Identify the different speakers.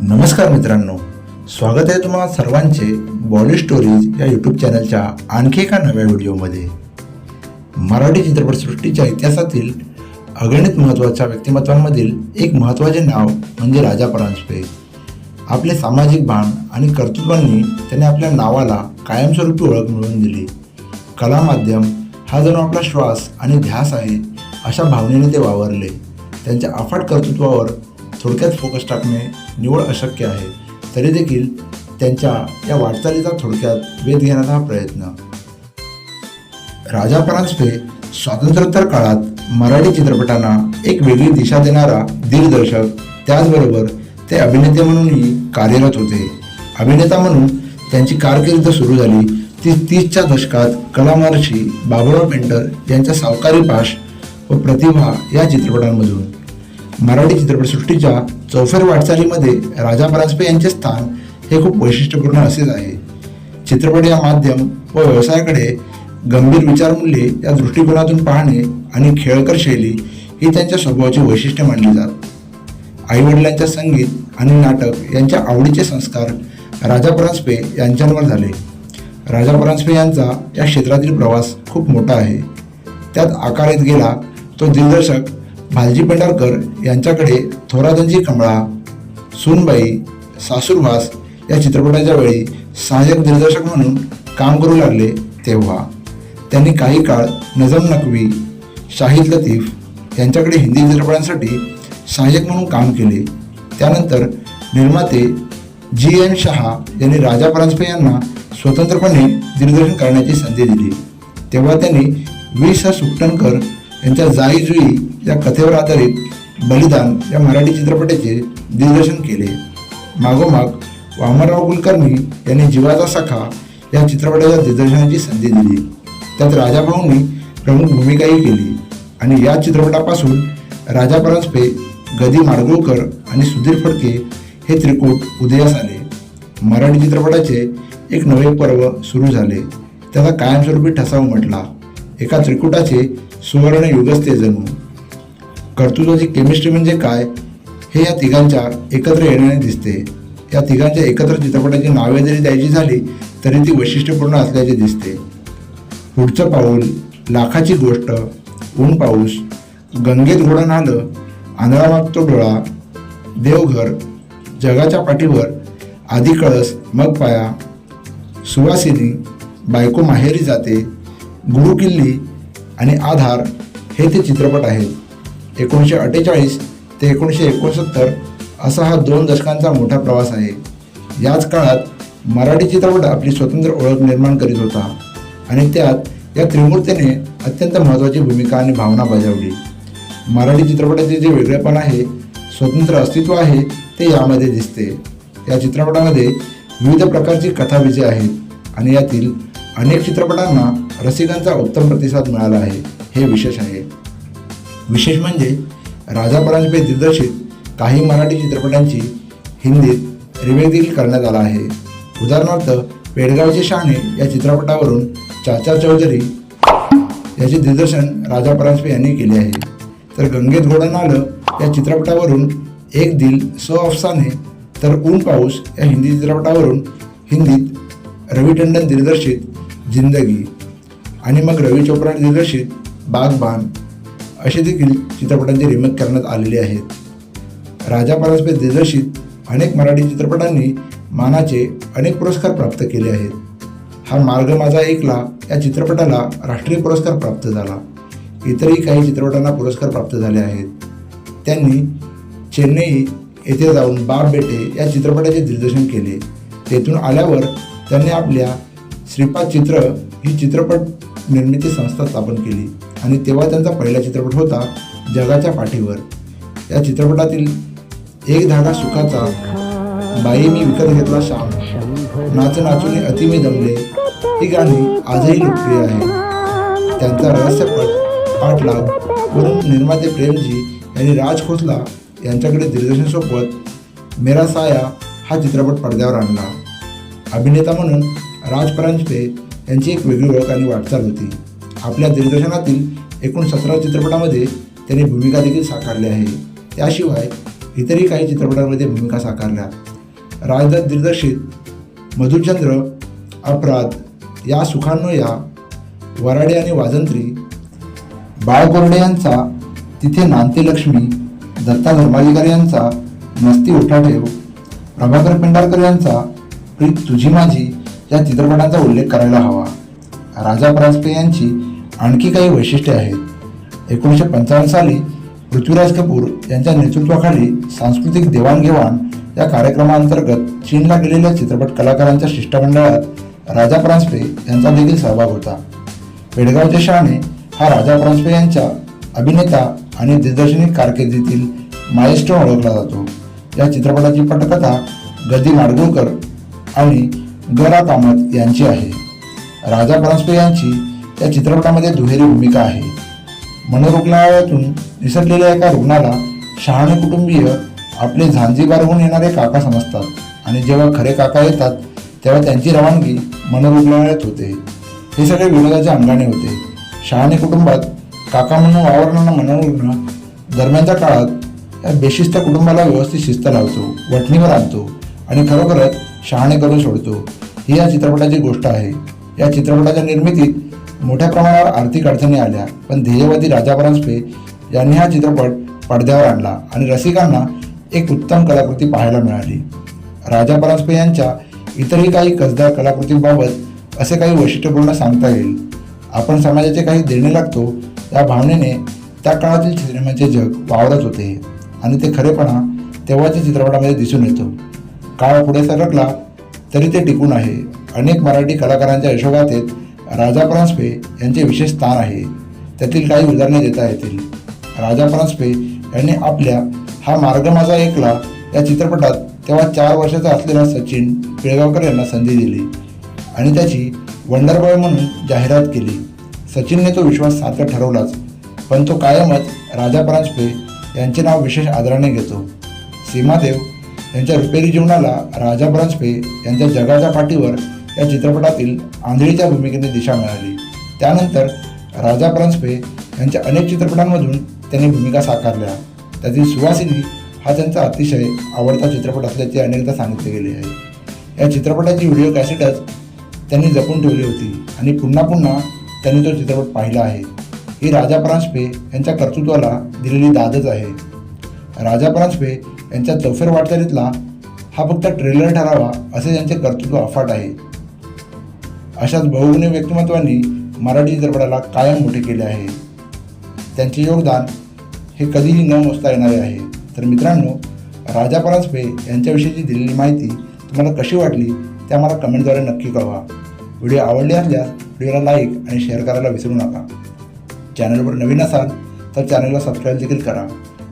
Speaker 1: नमस्कार मित्रांनो. स्वागत आहे तुम्हाला सर्वांचे बॉली स्टोरीज या यूट्यूब चॅनलच्या आणखी एका नव्या व्हिडिओमध्ये. मराठी चित्रपटसृष्टीच्या इतिहासातील अगणित महत्त्वाच्या व्यक्तिमत्वांमधील एक महत्त्वाचे नाव म्हणजे राजा परांजपे. आपले सामाजिक भान आणि कर्तृत्वांनी त्याने आपल्या नावाला कायमस्वरूपी ओळख मिळवून दिली. कला माध्यम हा जणू आपला श्वास आणि ध्यास आहे अशा भावनेने ते वावरले. त्यांच्या अफाट कर्तृत्वावर थोडक्यात फोकस टाकणे निवड अशक्य आहे. तरी देखील त्यांच्या या वाटचालीचा थोडक्यात वेध घेण्याचा हा प्रयत्न. राजा परांजपे स्वातंत्र्योत्तर काळात मराठी चित्रपटांना एक वेगळी दिशा देणारा दिग्दर्शक त्याचबरोबर ते अभिनेते म्हणूनही कार्यरत होते. अभिनेता म्हणून त्यांची कारकीर्द सुरू झाली. ती तीसच्या दशकात कलामहर्षी बाबुराव पेंटर यांच्या सावकारी पाश व प्रतिभा या चित्रपटांमधून. मराठी चित्रपटसृष्टीच्या चौफेर वाटचालीमध्ये राजा परांजपे यांचे स्थान हे खूप वैशिष्ट्यपूर्ण असेच आहे. चित्रपट या माध्यम व व्यवसायाकडे गंभीर विचारमूल्ये या दृष्टिकोनातून पाहणे आणि खेळकर शैली ही त्यांच्या स्वभावाची वैशिष्ट्य मानली जात. आईवडिलांच्या संगीत आणि नाटक यांच्या आवडीचे संस्कार राजा परांजपे यांच्यावर झाले. राजा परांजपे यांचा या क्षेत्रातील प्रवास खूप मोठा आहे. त्यात आकार येत गेला तो दिग्दर्शक भालजी पेंढारकर यांच्याकडे थोरातंजी कमळा सोनबाई सासूरवास या चित्रपटाच्या वेळी सहाय्यक दिग्दर्शक म्हणून काम करू लागले तेव्हा. त्यांनी काही काळ नजम नकवी शाहिद लतीफ यांच्याकडे हिंदी चित्रपटांसाठी सहाय्यक म्हणून काम केले. त्यानंतर निर्माते जी एन शहा यांनी राजा परांजपे यांना स्वतंत्रपणे दिग्दर्शन करण्याची संधी दिली. तेव्हा त्यांनी वि स सुकटणकर यांच्या जाई जुई या कथेवर आधारित बलिदान या मराठी चित्रपटाचे दिग्दर्शन केले. मागोमाग वामनराव कुलकर्णी यांनी जीवाचा सखा या चित्रपटाच्या दिग्दर्शनाची संधी दिली. त्यात राजाभाऊंनी प्रमुख भूमिकाही केली आणि या चित्रपटापासून राजा परांजपे गदी माडगुळकर आणि सुधीर फडके हे त्रिकूट उदयास आले. मराठी चित्रपटाचे एक नवे पर्व सुरू झाले. त्याचा कायमस्वरूपी ठसा उमटला एका त्रिकुटाचे सुवर्ण युगच ते जणू कर्तृत्वाची केमिस्ट्री म्हणजे काय? हे या तिघांच्या एकत्र येण्याने दिसते. या तिघांच्या एकत्र चित्रपटाची नावे जरी द्यायची झाली तरी ती वैशिष्ट्यपूर्ण असल्याचे दिसते. पुढचं पाऊल लाखाची गोष्ट ऊन पाऊस गंगेत घोडं आलं आंधळा मागतो डोळा देवघर जगाच्या पाठीवर आधी कळस मग पाया सुवासिनी बायको माहेरी जाते गुरुकिल्ली आणि आधार हे ते चित्रपट आहेत. एकोणीसशे अठ्ठेचाळीस ते एकोणीसशे एकोणसत्तर असा हा दोन दशकांचा मोठा प्रवास आहे. याच काळात मराठी चित्रपट आपली स्वतंत्र ओळख निर्माण करीत होता आणि त्यात या त्रिमूर्तीने अत्यंत महत्त्वाची भूमिका आणि भावना बजावली. मराठी चित्रपटाचे जे वेगळेपण आहे स्वतंत्र अस्तित्व आहे ते यामध्ये दिसते. या चित्रपटामध्ये विविध प्रकारची कथाबीजे आहेत आणि यातील अनेक चित्रपटांना रसिकांचा उत्तम प्रतिसाद मिळाला आहे हे विशेष आहे. विशेष म्हणजे राजा परांजपे दिग्दर्शित काही मराठी चित्रपटांची हिंदीत रिमेक देखील करण्यात आला आहे. उदाहरणार्थ पेडगावचे शहाणे या चित्रपटावरून चाचा चौधरी याचे दिग्दर्शन राजा परांजपे यांनी केले आहे. तर गंगेत घोडं आलं या चित्रपटावरून एक दिल सो अफसाने तर ऊन पाऊस या हिंदी चित्रपटावरून हिंदीत रवी टंडन दिग्दर्शित जिंदगी आणि मग रवी चोप्रा दिग्दर्शित बागबान असे देखील चित्रपटांचे रिमेक करण्यात आलेले आहेत. राजा परांजपे दिग्दर्शित अनेक मराठी चित्रपटांनी मानाचे अनेक पुरस्कार प्राप्त केले आहेत. हा मार्ग माझा ऐकला या चित्रपटाला राष्ट्रीय पुरस्कार प्राप्त झाला. इतरही काही चित्रपटांना पुरस्कार प्राप्त झाले आहेत. त्यांनी चेन्नई येथे जाऊन बाप बेटे या चित्रपटाचे दिग्दर्शन केले. तेथून आल्यावर त्यांनी आपल्या श्रीपाद चित्र ही चित्रपट निर्मिती संस्था स्थापन केली आणि तेव्हा त्यांचा पहिला चित्रपट होता जगाच्या पाठीवर. या चित्रपटातील एक धागा सुखाचा बाई मी विकत घेतला श्याम नाच नाचूने अति मी दमले. ही गाणी आजही लोकप्रिय आहे त्यांचा रहस्यपट पाठलाग वरून निर्माते प्रेमजी यांनी राज खोसला यांच्याकडे दिग्दर्शनसोबत मेरा साया हा चित्रपट पडद्यावर आणला. अभिनेता म्हणून राज परांजपे यांची एक वेगळी ओळख आणि वाटचाल होती. आपल्या दिग्दर्शनातील एकूण सतरा चित्रपटामध्ये त्यांनी भूमिका देखील साकारल्या आहे. त्याशिवाय इतरही काही चित्रपटांमध्ये भूमिका साकारल्या. राजदत्त दिग्दर्शित मधुचंद्र अपराध या सुखांनो या वराडे आणि वाजंत्री बाळकोरडे यांचा तिथे नांती लक्ष्मी दत्ता धर्माधिकार यांचा मस्ती उठाठेव प्रभाकर पेंढारकर यांचा प्रीत तुझी माझी या चित्रपटांचा उल्लेख करायला हवा. राजा परांजपे यांची आणखी काही वैशिष्ट्ये आहेत. एकोणीसशे पंचावन्न साली पृथ्वीराज कपूर यांच्या नेतृत्वाखाली सांस्कृतिक देवाणघेवाण या कार्यक्रमाअंतर्गत चीनला गेलेल्या चित्रपट कलाकारांच्या शिष्टमंडळात राजा परांजपे यांचा देखील सहभाग होता. पेडगावचे शहाणे हा राजा परांजपे यांच्या अभिनेता आणि दिग्दर्शनी कारकिर्दीतील मायस्टो ओळखला जातो. या चित्रपटाची पटकथा गदी माडगुळकर आणि गरा कामत यांची आहे. राजा परांजपे यांची या चित्रपटामध्ये दुहेरी भूमिका आहे. मनोरुग्णालयातून निसटलेल्या एका रुग्णाला शहाणे कुटुंबीय आपले झांझिबारहून येणारे काका समजतात आणि जेव्हा खरे काका येतात तेव्हा त्यांची रवानगी मनोरुग्णालयात होते. हे सगळे विनोदाच्या अंगाने होते. शहाणे कुटुंबात काका म्हणून वावरणारा मनोरुग्ण दरम्यानच्या काळात या बेशिस्त कुटुंबाला व्यवस्थित शिस्त लावतो वटणीवर आणतो आणि खरोखरच शहाणे करून सोडतो. ही या चित्रपटाची गोष्ट आहे. या चित्रपटाच्या निर्मितीत मोठ्या प्रमाणावर आर्थिक अडचणी आल्या पण ध्येयवादी राजा परांजपे यांनी हा चित्रपट पडद्यावर आणला आणि रसिकांना एक उत्तम कलाकृती पाहायला मिळाली. राजा परांजपे यांच्या इतरही काही कसदार कलाकृतींबाबत असे काही वैशिष्ट्यपूर्ण सांगता येईल. आपण समाजाचे काही देणे लागतो या भावनेने त्या काळातील सिनेमाचे जग वावरत होते आणि ते खरेपणा तेव्हाच्या चित्रपटामध्ये दिसून येतो. काळ पुढे सरकला तरी ते टिकून आहे. अनेक मराठी कलाकारांच्या यशोगाथेत राजा परांजपे यांचे विशेष स्थान आहे. त्यातील काही उदाहरणे देता येतील. राजा परांजपे यांनी आपल्या हा मार्ग माझा ऐकला. या चित्रपटात तेव्हा चार वर्षाचा असलेला सचिन पिळगावकर यांना संधी दिली आणि त्याची वंडरबॉय म्हणून जाहिरात केली. सचिनने तो विश्वास साध्य ठरवलाच पण तो कायमच राजा परांजपे यांचे नाव विशेष आदराने घेतो. सीमादेव यांच्या रुपेरी जीवनाला राजा परांजपे यांच्या जगाच्या पाठीवर या चित्रपटातील आंधळीच्या भूमिकेने दिशा मिळाली. त्यानंतर राजा परांजपे यांच्या अनेक चित्रपटांमधून त्यांनी भूमिका साकारल्या. त्यातील सुवासिनी हा त्यांचा अतिशय आवडता चित्रपट असल्याचे अनेकदा सांगितले गेले आहे. या चित्रपटाची व्हिडिओ कॅसेटच त्यांनी जपून ठेवली होती आणि पुन्हा पुन्हा त्यांनी तो चित्रपट पाहिला आहे. ही राजा परांजपे यांच्या कर्तृत्वाला दिलेली दादच आहे. राजा परांजपे यांच्या चौफेर वाटचालीतला हा फक्त ट्रेलर ठरावा असे त्यांचे कर्तृत्व अफाट आहे. अशाच बहुगुणी व्यक्तिमत्वांनी मराठी चित्रपटाला कायम मोठे केले आहे. त्यांचे योगदान हे कधीही न मोजता येणारे आहे. तर मित्रांनो राजा परांजपे यांच्याविषयीची दिलेली माहिती तुम्हाला कशी वाटली ते आम्हाला कमेंटद्वारे नक्की कळवा. व्हिडिओ आवडले असल्यास व्हिडिओला लाईक आणि शेअर करायला विसरू नका. चॅनलवर नवीन असाल तर चॅनलला सबस्क्राईब देखील करा.